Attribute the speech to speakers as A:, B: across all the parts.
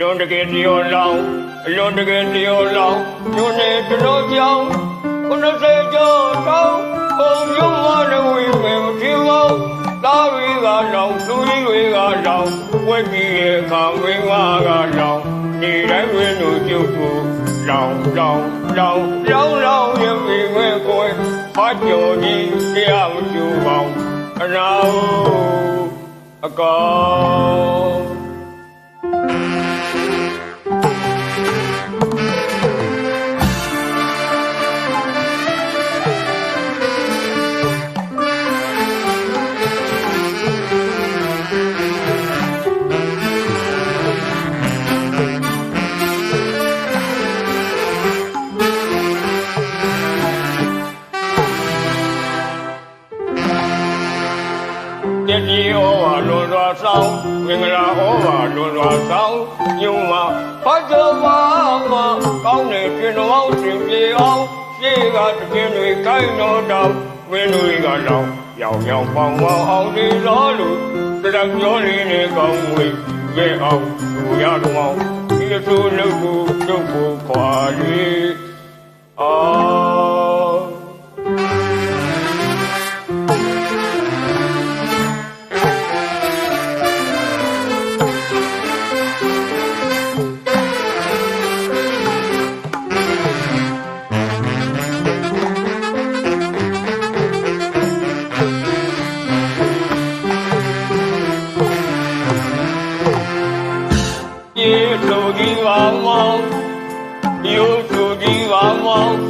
A: တကယ်တရားလောင်းအလွန်တကယ်တရားလောင်းညွန်နေတော်ကြောင်90ကျော်တောင်းဘုံမျိုးမလည်းဝေးမယ်မထင်ပါဘူးသားတွေကလောင်းသူတွေကလောင်းဝက်ကြီးရဲ့ခါဝင်းဝါကလောင်းနေတိုင်းဝင်းတို့ကျုပ်ကိုလောင်းလောင်းလောင်းလောင်းလောင်းရဲ့ဝေငယ်ကိုဖတ်ကြော်ကြီးတရားမကျူပါဘူးအနာအကော ဆောင်မင်္ဂလာဩဝါလွန်စွာဆောင်ညုံမှာဖတ်တော်မှာမှာကောင်းတဲ့ရှင်တော်ရှင်ပြေအောင်ရှေ့ကတကင်းတွေကိုင်းတော်တော်ဝင်းတွေကလောင်းရောင်ရောင်ပေါင်းပေါင်းအောင်ဒီလောလူတရပြောရင်းနဲ့ကောင်းဝေးရဲ့အောင်သူရတော်ဒီလိုဆိုလို့ကိုကျုပ်ကိုခွာ၍အာ ဝါမောင်း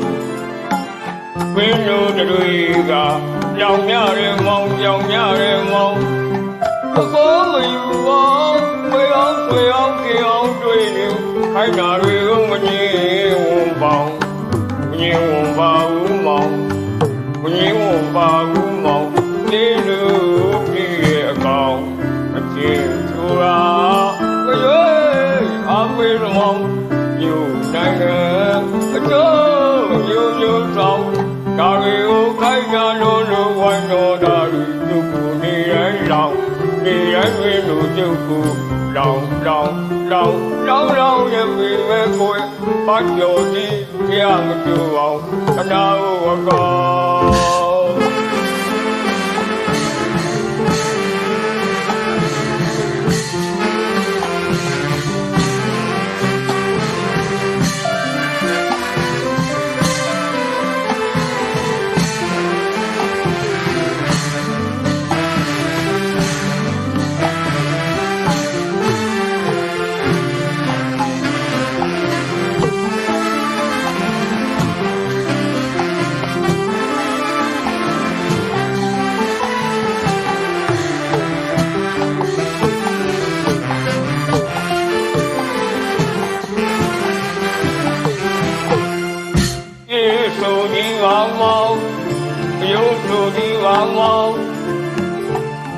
A: ဝင်းတို့တွေကကြောင်မြရဲမောင်းကြောင်မြရဲမောင်းအကောမယူပါဝေအောင်ဝေအောင်ကြအောင်တွေ့နေခိုင်းတာတွေကိုမငြင်းဝန်ပေါင်းမငြင်းဝန်ပါဘူးမောင်းမငြင်းဝန်ပါဘူးမောင်းဒီလူဒီရဲ့အကောင်အချင်းသူရာမရွေးအမေရမောင်း နေရတွင်လူကျုပ်ကိုလောင်လောင်လောင်လောင်လောင်ရဲ့ဝေမဲကိုပတ်ကျော်ကြီးကြားမတူအောင်အနာဝကော စုဒီဝါမောင်း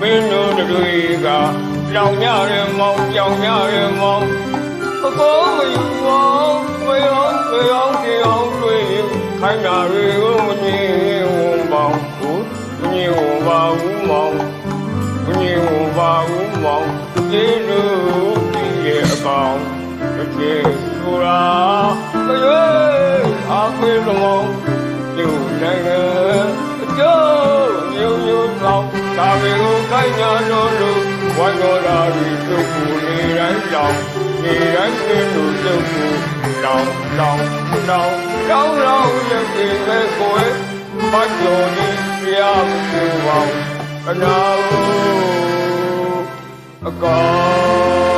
A: မင်းတို့တွေကကြောင်ရရဲမောင်းကြောင်ရရဲမောင်းအကောမယူအောင်ဝေအောင်ဝေအောင်ကြအောင်တွေ့ခိုင်းတာတွေကိုမငြင်းဝန်ပေါင်းဘူးမငြင်းဝန်ပါဘူးမောင်းမငြင်းဝန်ပါဘူးမောင်းယေစုဒီရဲ့အကောင်တစ်ကျေသူရာမရွေးအခွေလုံးလူနို င်ငံအကျိုးညုံညုံဆောင်ဒါတွေကိုကိုင်းညာလို့လို့ဝိုင်းတော်တာဒီသူ့ကိုနေတိုင်းလောင်နေတိုင်းပြင်းလို့သူ့ကိုလောင်လောင်လောင်လောင်လောင်ရဲ့ဒီမဲ့ကိုယ်ပတ်တော်ဒီပြားမှုပေါင်းအနာအကော